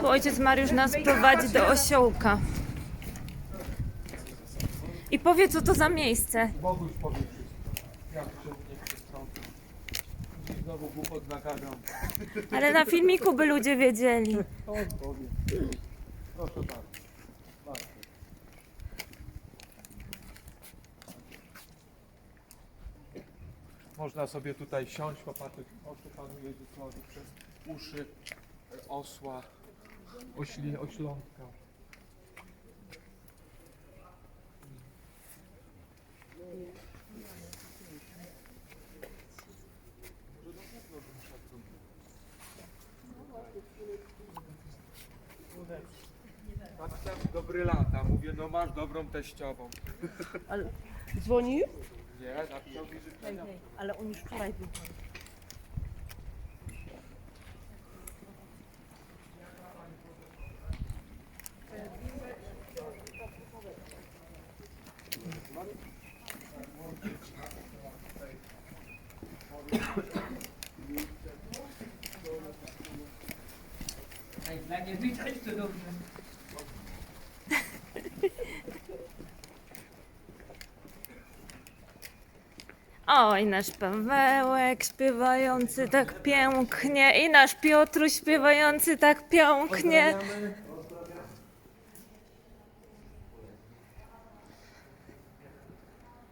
Tu ojciec Mariusz nas prowadzi do osiołka. I powie, co to za miejsce. Boguś powie wszystko. Ja się nie przystąpię. I znowu głupot nagarzam. Ale na filmiku by ludzie wiedzieli. To on powie. Proszę bardzo. Bardzo. Można sobie tutaj siąść, popatrzeć oczy Panu Jezusowi przez uszy osła, ośli, oślątka. Babcia dobry lata, mówię, no masz dobrą teściową. Ale dzwonił? Nie, napisał mi życzenia. Ale on już wczoraj był. To. Oj, nasz Pawełek śpiewający tak pięknie i nasz Piotruś śpiewający tak pięknie.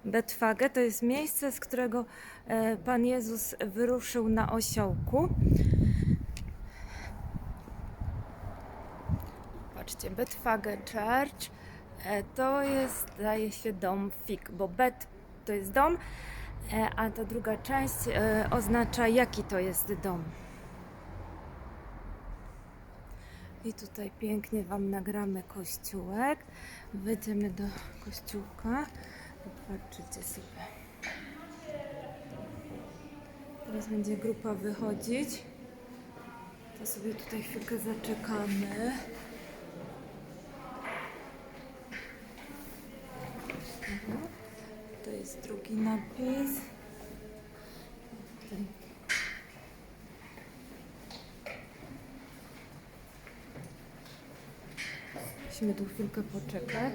Betfage to jest miejsce, z którego e, Pan Jezus wyruszył na osiołku. Patrzcie, Betfage Church e, to jest, zdaje się, dom fig, bo Bet to jest dom, e, a ta druga część oznacza, jaki to jest dom. I tutaj pięknie Wam nagramy kościółek. Wejdziemy do kościółka. Popatrzycie sobie. Teraz będzie grupa wychodzić. To sobie tutaj chwilkę zaczekamy. To jest drugi napis. Musimy tu chwilkę poczekać.